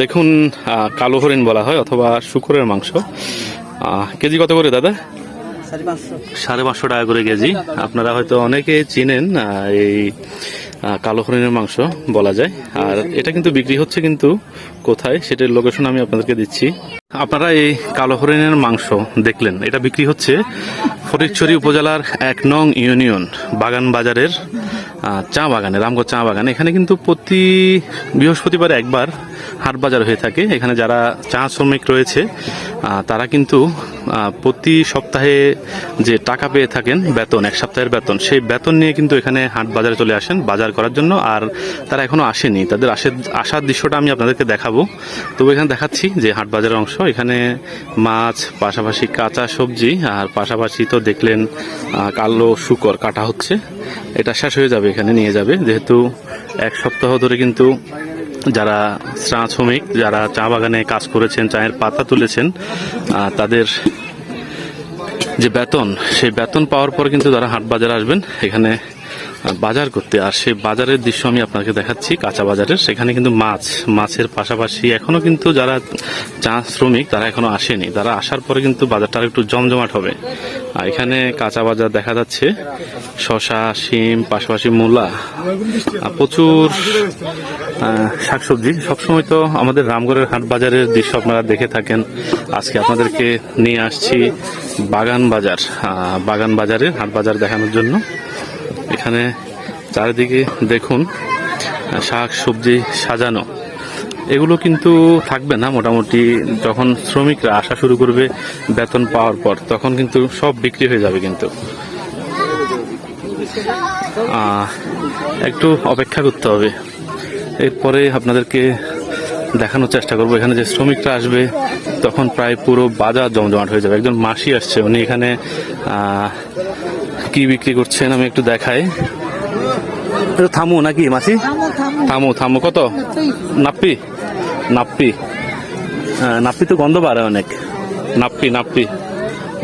দেখুন কালো হরিণ বলা হয় অথবা শুকুরের মাংস। কেজি কত করে দাদা? সাড়ে পাঁচশো। টাকা করে কেজি। আপনারা হয়তো অনেকে চিনেন এই কালো হরিণের মাংস বলা যায়। আর এটা কিন্তু বিক্রি হচ্ছে কিন্তু কোথায় সেটার লোকেশন আমি আপনাদেরকে দিচ্ছি। আপনারা এই কালো হরিণের মাংস দেখলেন। এটা বিক্রি হচ্ছে ফটিকছড়ি উপজেলার এক নং ইউনিয়ন বাগান বাজারের চা বাগানে, রামগড় চা বাগান। এখানে কিন্তু প্রতি বৃহস্পতিবার একবার হাট বাজার হয়ে থাকে। এখানে যারা চা শ্রমিক রয়েছে তারা কিন্তু প্রতি সপ্তাহে যে টাকা পেয়ে থাকেন বেতন, এক সপ্তাহের বেতন, সেই বেতন নিয়ে কিন্তু এখানে হাট বাজারে চলে আসেন বাজার করার জন্য। আর তারা এখনও আসেনি। তাদের আসে- আসার দৃশ্যটা আমি আপনাদেরকে দেখাবো। তবু এখানে দেখাচ্ছি যে হাট বাজারের অংশ। এখানে মাছ, পাশাপাশি কাঁচা সবজি, আর পাশাপাশি তো দেখলেন কালো শুকর কাটা হচ্ছে। এটা শেষ হয়ে যাবে এখানে, নিয়ে যাবে। যেহেতু এক সপ্তাহ ধরে কিন্তু যারা চা শ্রমিক, যারা চা বাগানে কাজ করেছেন, চায়ের পাতা তুলেছেন তাদের যে বেতন, সেই বেতন পাওয়ার পর কিন্তু তারা হাট বাজারে আসবেন। এখানে বাজার করতে। আর সেই বাজারের দৃশ্য আমি আপনাকে দেখাচ্ছি, কাঁচা বাজারের। সেখানে কিন্তু মাছ, মাছের পাশাপাশি এখনও কিন্তু যারা চা শ্রমিক, তারা এখনও আসেনি। তারা আসার পরে কিন্তু বাজারটা একটু জমজমাট হবে। আর এখানে কাঁচা বাজার দেখা যাচ্ছে। শশা শিম, পাশাপাশি মূলা। প্রচুর শাকসবজি। সবসময় তো আমাদের রামগড়ের হাট বাজারের দৃশ্য আপনারা দেখে থাকেন। আজকে আপনাদেরকে নিয়ে আসছি বাগান বাজার বাগান বাজারে হাট বাজার দেখানোর জন্য। এখানে চারিদিকে দেখুন শাক সবজি সাজানো। এগুলো কিন্তু থাকবে না মোটামুটি। যখন শ্রমিকরা আসা শুরু করবে বেতন পাওয়ার পর তখন কিন্তু সব বিক্রি হয়ে যাবে কিন্তু। একটু অপেক্ষা করতে হবে। এরপরে আপনাদেরকে দেখানোর চেষ্টা করব। এখানে যে শ্রমিকরা আসবে তখন প্রায় পুরো বাজার জমজমাট হয়ে যাবে। একজন মাসি আসছে উনি এখানে কি বিক্রি করছেন আমি একটু দেখাই। থামু নাকি মাসি? থামু থামু। কত? নাপ্পি নাপ্পি। নাপ্পি তো গন্ধ বাড়ে অনেক। নাপ্পি নাপ্পি।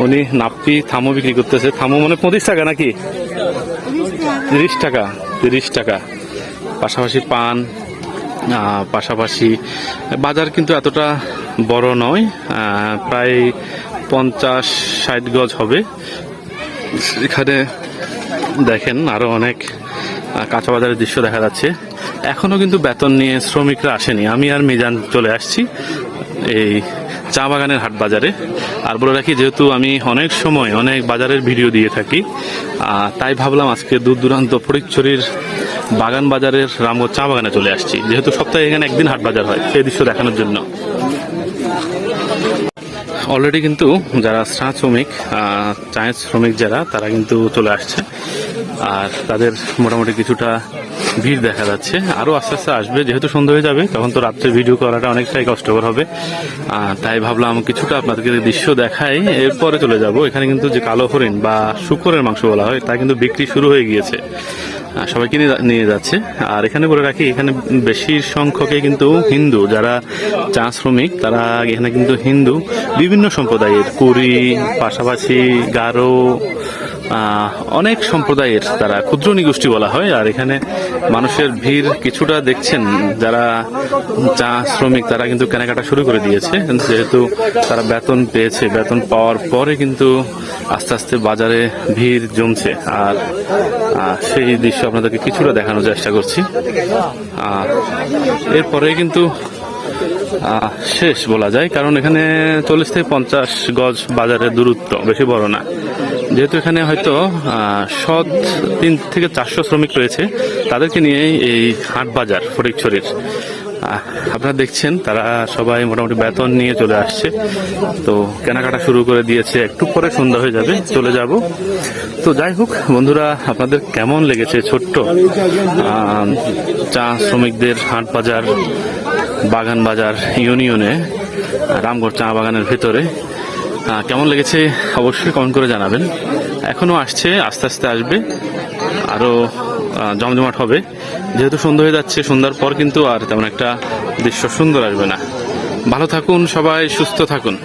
উনি নাপ্পি থামু বিক্রি করতেছে। থামু মানে পঁচিশ টাকা নাকি? তিরিশ টাকা। তিরিশ টাকা। পাশাপাশি পান পাশাপাশি বাজার কিন্তু এতটা বড় নয় প্রায় পঞ্চাশ ষাট গজ হবে। এখানে দেখেন আরও অনেক কাঁচা বাজারের দৃশ্য দেখা যাচ্ছে। এখনও কিন্তু বেতন নিয়ে শ্রমিকরা আসেনি। আমি আর মিজান চলে আসছি এই চা বাগানের হাট বাজারে। আর বলে রাখি, যেহেতু আমি অনেক সময় অনেক বাজারের ভিডিও দিয়ে থাকি তাই ভাবলাম আজকে দূর দূরান্ত ফটিকছড়ির বাগান বাজারের রামগড় চা বাগানে চলে আসছি। যেহেতু সপ্তাহে এখানে একদিন হাট বাজার হয়, সেই দৃশ্য দেখানোর জন্য। অলরেডি কিন্তু যারা চা শ্রমিক চায়ের শ্রমিক যারা, তারা কিন্তু চলে আসছে। আর তাদের মোটামুটি কিছুটা ভিড় দেখা যাচ্ছে। আরও আস্তে আস্তে আসবে, যেহেতু সন্ধ্যা হয়ে যাবে, তখন তো রাত্রে ভিডিও করাটা অনেকটাই কষ্টকর হবে। তাই ভাবলাম কিছুটা আপনাদেরকে দৃশ্য দেখাই। এরপরে চলে যাব। এখানে কিন্তু যে কালো হরিণ বা শুকরের মাংস বলা হয়, তা কিন্তু বিক্রি শুরু হয়ে গিয়েছে। সবাইকে নিয়ে যাচ্ছে। আর এখানে বলে রাখি, এখানে বেশি সংখ্যকে কিন্তু হিন্দু, যারা চা শ্রমিক, তারা এখানে কিন্তু হিন্দু। বিভিন্ন সম্প্রদায়ের কুড়ি পাশাপাশি গারো অনেক সম্প্রদায়ের তারা ক্ষুদ্র নিগোষ্ঠী বলা হয়, আর এখানে মানুষের ভিড় কিছুটা দেখছেন। যারা চা শ্রমিক, তারা কিন্তু কেনাকাটা শুরু করে দিয়েছে। যেহেতু তারা বেতন পেয়েছে, বেতন পাওয়ার পরে কিন্তু আস্তে আস্তে বাজারে ভিড় জমছে। আর সেই দৃশ্য আপনাদেরকে কিছুটা দেখানোর চেষ্টা করছি। এরপরে কিন্তু শেষ বলা যায়, কারণ এখানে চল্লিশ থেকে পঞ্চাশ গজ বাজারের দূরত্ব, বেশি বড় না। যেহেতু এখানে হয়তো সৎ তিন থেকে চারশো শ্রমিক রয়েছে, তাদেরকে নিয়ে এই হাট বাজার ফটিকছড়ির আপনারা দেখছেন, তারা সবাই মোটামুটি বেতন নিয়ে চলে আসছে। তো কেনাকাটা শুরু করে দিয়েছে, একটু পরে সন্ধ্যা হয়ে যাবে, চলে যাব। তো যাই হোক, বন্ধুরা, আপনাদের কেমন লেগেছে ছোট্ট চা শ্রমিকদের হাট বাজার, বাগান বাজার, ইউনিয়নে, রামগড় চা বাগানের ভেতরে? কেমন লেগেছে অবশ্যই কমেন্ট করে জানাবেন। এখনও আসছে, আস্তে আস্তে আসবে। আরও জমজমাট হবে। যেহেতু সন্ধ্যা হয়ে যাচ্ছে, সন্ধ্যার পর কিন্তু আর তেমন একটা দৃশ্য সুন্দর আসবে না। ভালো থাকুন সবাই, সুস্থ থাকুন।